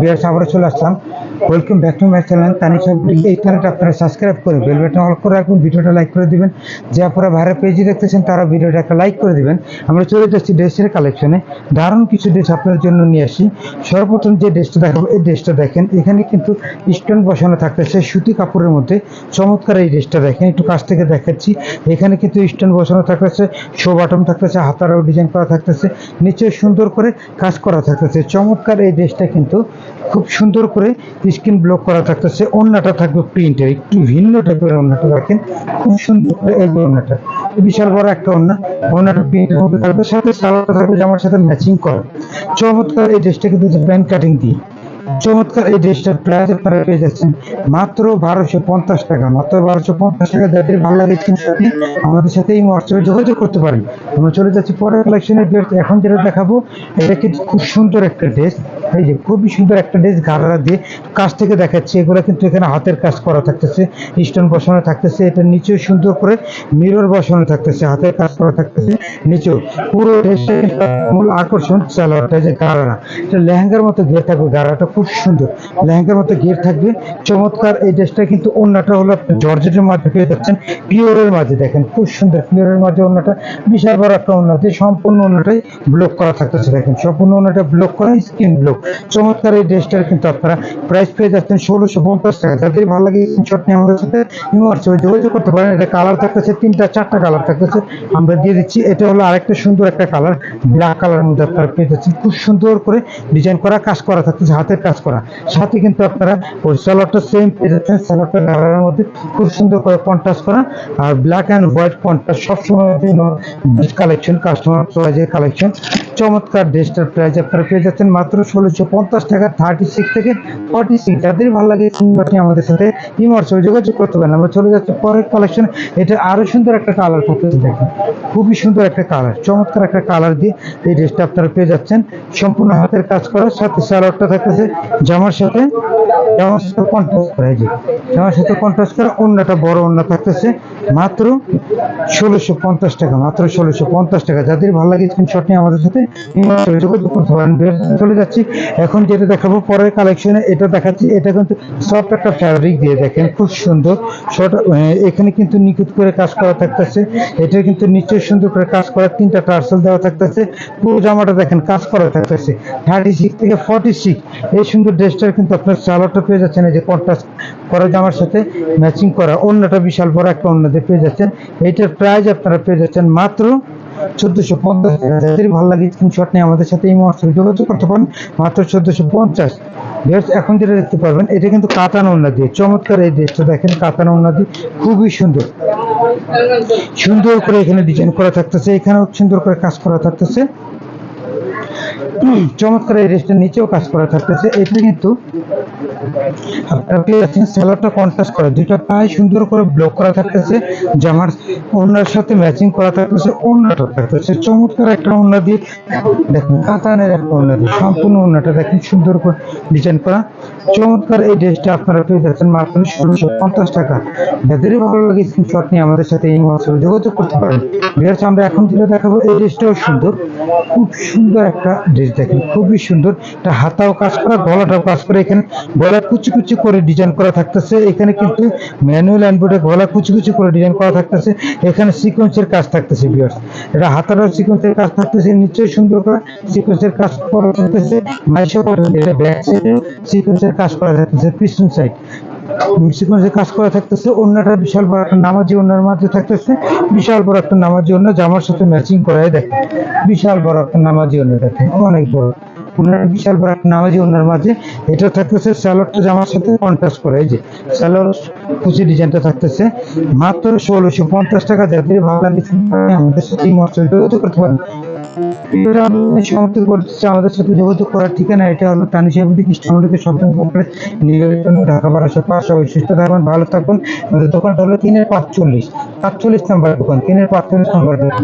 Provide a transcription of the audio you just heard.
বিয়ার আবারও চলে আসলাম। Welcome back to my channel Tani Tanisha এই চ্যানেলটা আপনারা সাবস্ক্রাইব করে বেল বাটন অল করে রাখুন ভিডিওটা লাইক করে দিবেন। যে আপনারা বাইরের পেজে দেখতেছেন, তারা ভিডিওটা একটা লাইক করে দিবেন। আমরা চলে যাচ্ছি ড্রেসের কালেকশনে দারুণ কিছু ড্রেস আপনার জন্য নিয়ে আসি। সর্বপ্রথম যে ড্রেসটা দেখাবো, এই ড্রেসটা দেখেন। এখানে কিন্তু স্টোন বসানো থাকতেছে, সুতি কাপড়ের মধ্যে। চমৎকার এই ড্রেসটা দেখেন, একটু কাছ থেকে দেখাচ্ছি। এখানে কিন্তু স্টোন বসানো থাকতেছে শো বাটন থাকতেছে, হাতারাও ডিজাইন করা থাকতেছে। নিচে সুন্দর করে কাজ করা থাকতেছে। চমৎকার এই ড্রেসটা কিন্তু খুব সুন্দর করে স্ক্রিন ব্লক করা থাকতেছে। অন্যটা থাকবে প্রিন্টের, একটু ভিন্ন টাইপের অন্যটা রাখেন খুব সুন্দর করে এই অন্যটা। বিশাল বড় একটা অন্য অন্যটা প্রিন্ট মধ্যে থাকবে। সাথে সালোয়ারটা থাকবে জামার সাথে ম্যাচিং করা। চমৎকার এই ড্রেসটা কিন্তু প্যান্ট কাটিং দিয়ে। চমৎকার এই ড্রেসটার প্রাইস আপনারা পেয়ে যাচ্ছেন। মাত্র বারোশো পঞ্চাশ টাকা, মাত্র বারোশো পঞ্চাশ টাকা যাদের ভালো লাগে সাথে আমাদের সাথে এই হোয়াটসঅ্যাপে যোগাযোগ করতে পারেন। আমরা চলে যাচ্ছি পরের কালেকশনের ড্রেস এখন যেটা দেখাবো, এটা কিন্তু খুব সুন্দর একটা ড্রেস এই যে খুবই সুন্দর একটা ড্রেস গাড়া দিয়ে কাছ থেকে দেখাচ্ছি। এগুলো কিন্তু এখানে হাতের কাজ করা থাকতেছে স্টোন বসানো থাকতেছে এটা নিচেও সুন্দর করে মিরর বসানো থাকতেছে, হাতের কাজ করা থাকতেছে, নিচেও। পুরো ড্রেসটা মূল আকর্ষণ সালোয়ারটা যে গাড়া এটা লেহেঙ্গার মতো ঘের থাকবে গাড়াটা খুব সুন্দর। লেহেঙ্গার মতো ঘের থাকবে। চমৎকার এই ড্রেসটা কিন্তু অন্যটা হলো জর্জেটের মাঝে পেয়ে যাচ্ছেন। পিওরের মাঝে দেখেন, খুব সুন্দর পিওরের মাঝে অন্যটা বিশাল বড় একটা অন্যতে সম্পূর্ণ অন্যটাই ব্লক করা থাকতেছে, দেখেন। সম্পূর্ণ অন্যটা ব্লক করা স্ক্রিন ব্লক চমৎকার এই ড্রেসটার কিন্তু আপনারা প্রাইস পেয়ে যাচ্ছেন ষোলোশো পঞ্চাশ টাকা। যাদের ভালো লাগে স্ক্রিনশট নিয়ে আমাদের সাথে হোয়াটসঅ্যাপে যোগাযোগ করতে পারেন। এটা কালার থাকতেছে, তিনটা, চারটা কালার থাকতেছে। আমরা দিয়ে দিচ্ছি, এটা হলো আরেকটা সুন্দর একটা কালার ব্ল্যাক কালারের মধ্যে আপনারা পেয়ে যাচ্ছেন। খুব সুন্দর করে ডিজাইন করা, কাজ করা থাকতেছে। হাতের কাজ করা। সাথে কিন্তু আপনারা ওই সালোয়ারটা সেম পেয়ে যাচ্ছেন সালোয়ারটা কালারের মধ্যে খুব সুন্দর করে কন্ট্রাস্ট করা। আর ব্ল্যাক অ্যান্ড হোয়াইট কন্ট্রাস্ট সবসময় কালেকশন কাস্টমার প্রাইজের কালেকশন চমৎকার ড্রেসটার প্রাইস আপনারা পেয়ে যাচ্ছেন মাত্র ষোলোশো পঞ্চাশ টাকা থার্টি সিক্স থেকে ফর্টি সিক্স যাদের ভালো লাগে আপনি আমাদের সাথে ইমর্সে যোগাযোগ করতে পারেন। আমরা চলে যাচ্ছি পরের কালেকশন এটা আরও সুন্দর একটা কালার থাকতেছে দেখেন, খুবই সুন্দর একটা কালার চমৎকার একটা কালার দিয়ে এই ড্রেসটা আপনারা পেয়ে যাচ্ছেন। সম্পূর্ণ হাতের কাজ করার সাথে সালোয়ারটা থাকতেছে জামার সাথে জামার সাথে কন্ট্রাস্ট করা, এই জামার সাথে কন্ট্রাস্ট করা অন্যটা বড় অন্য থাকতেছে, মাত্র ষোলোশো পঞ্চাশ টাকা, মাত্র ষোলোশো পঞ্চাশ টাকা। যাদের ভালো লাগে স্ক্রিনশট নিয়ে আমাদের সাথে চলে যাচ্ছি। এখন যেটা দেখাবো পরের কালেকশনে এটা দেখাচ্ছি। এটা কিন্তু সফট একটা ফ্যাব্রিক দিয়ে দেখেন, খুব সুন্দর। শর্ট এখানে কিন্তু নিখুঁত করে কাজ করা থাকতেছে। এটা কিন্তু নিচে সুন্দর করে কাজ করা তিনটা টার্সেল দেওয়া থাকতেছে। পুরো জামাটা দেখেন কাজ করা থাকতেছে। থার্টি সিক্স থেকে ফর্টি সিক্স এই সুন্দর ড্রেসটার কিন্তু আপনার সালোয়ারটা পেয়ে যাচ্ছেন, এই যে কন্ট্রাস্ট করা জামার সাথে ম্যাচিং করা। অন্যটা বিশাল বড় একটা অন্যতে পেয়ে যাচ্ছেন। এইটার প্রাইস আপনারা পেয়ে যাচ্ছেন মাত্র চোদ্দশো পঞ্চাশ। ভালো লাগে স্ক্রিনশট নিয়ে আমাদের সাথে এই মুহূর্তে যোগাযোগ করতে পারেন, মাত্র চোদ্দশো পঞ্চাশ। ড্রেস এখন যেটা দেখতে পারবেন, এটা কিন্তু কাতান ওন্না দিয়ে। চমৎকার এই ড্রেসটা দেখেন, কাতান ওন্না দিয়ে। খুবই সুন্দর। সুন্দর করে এখানে ডিজাইন করা থাকতেছে, এখানেও সুন্দর করে কাজ করা থাকতেছে। চমৎকার এই ড্রেসটার নিচেও কাজ করা থাকতেছে। এটা কিন্তু সেলারটা কন্ট্রাস্ট করা। দুইটা পায়ে সুন্দর করে ব্লক করা থাকতেছে, জামার ওনার সাথে ম্যাচিং করা থাকতেছে ওনাটা থাকতেছে। চমৎকার একটা ওনা দিয়ে দেখুন, কাতানের একটা ওনা দিয়ে সম্পূর্ণ ওনাটা দেখেন, সুন্দর করে ডিজাইন করা। চমৎকার এই ড্রেসটা আপনারা পেয়ে যাচ্ছেন মাত্র ষোলোশো পঞ্চাশ টাকা। যাদেরই ভালো লাগে স্ক্রিনশট নিয়ে আমাদের সাথে এই হোয়াটসঅ্যাপে যোগাযোগ করতে পারেন। আমরা এখন যেটা দেখাবো, এই ড্রেসটাও সুন্দর। খুব সুন্দর একটা ড্রেস দেখেন, খুবই সুন্দর। এটা হাতাও কাজ করা, গলাটাও কাজ করে, এখানে গলা কুচি কুচি করে ডিজাইন করা থাকতেছে। এখানে কিন্তু ম্যানুয়াল অ্যান্ড্রয়েডে গলা কুচি কুচি করে ডিজাইন করা থাকতেছে। এখানে সিকোয়েন্সের কাজ থাকতেছে বিয়ার্স এটা হাতারও সিকোয়েন্সের কাজ থাকতেছে নিশ্চয়ই সুন্দর করে সিকোয়েন্সের কাজ করা থাকতেছে। মাইশো এটা ব্যাক সাইডে সিকোয়েন্সের কাজ করা থাকতেছে, পিছন সাইড সিকোয়েন্সের কাজ থাকতেছে, অন্যটা বিশাল বড় একটা নামাজি অন্যের মাঝে থাকতেছে, বিশাল বড় একটা নামাজি অন্য জামার সাথে ম্যাচিং দেখেন বিশাল বড় একটা নামাজি অন্য দেখেন, অনেক বড়। ওনার বিশাল বড় নামাজি মাঝে, এটা থাকতেছে স্যালোডটা জামার সাথে কন্ট্রাস্ট করে, এই যে স্যালোড কুচি ডিজাইনটা থাকতেছে, মাত্র ষোলোশো পঞ্চাশ টাকা যাদের ভালো লাগে আমাদের সাথে মশলা করতে পারেন। এটা আমি সমাপ্তি করতেছি আমাদের সাথে যোগাযোগ করার ঠিকানা এটা হলো তানিশা বুটিক ইস্টামলিকে শপিং কমপ্লেক্স নিবেদন ঢাকা বারাসা পাশাপাশি সুস্থ থাকবেন ভালো থাকুন। আমাদের দোকানটা হলো তিনের পাঁচচল্লিশ পাঁচচল্লিশ নাম্বার দোকান, তিনের পাঁচচল্লিশ নাম্বার দোকান।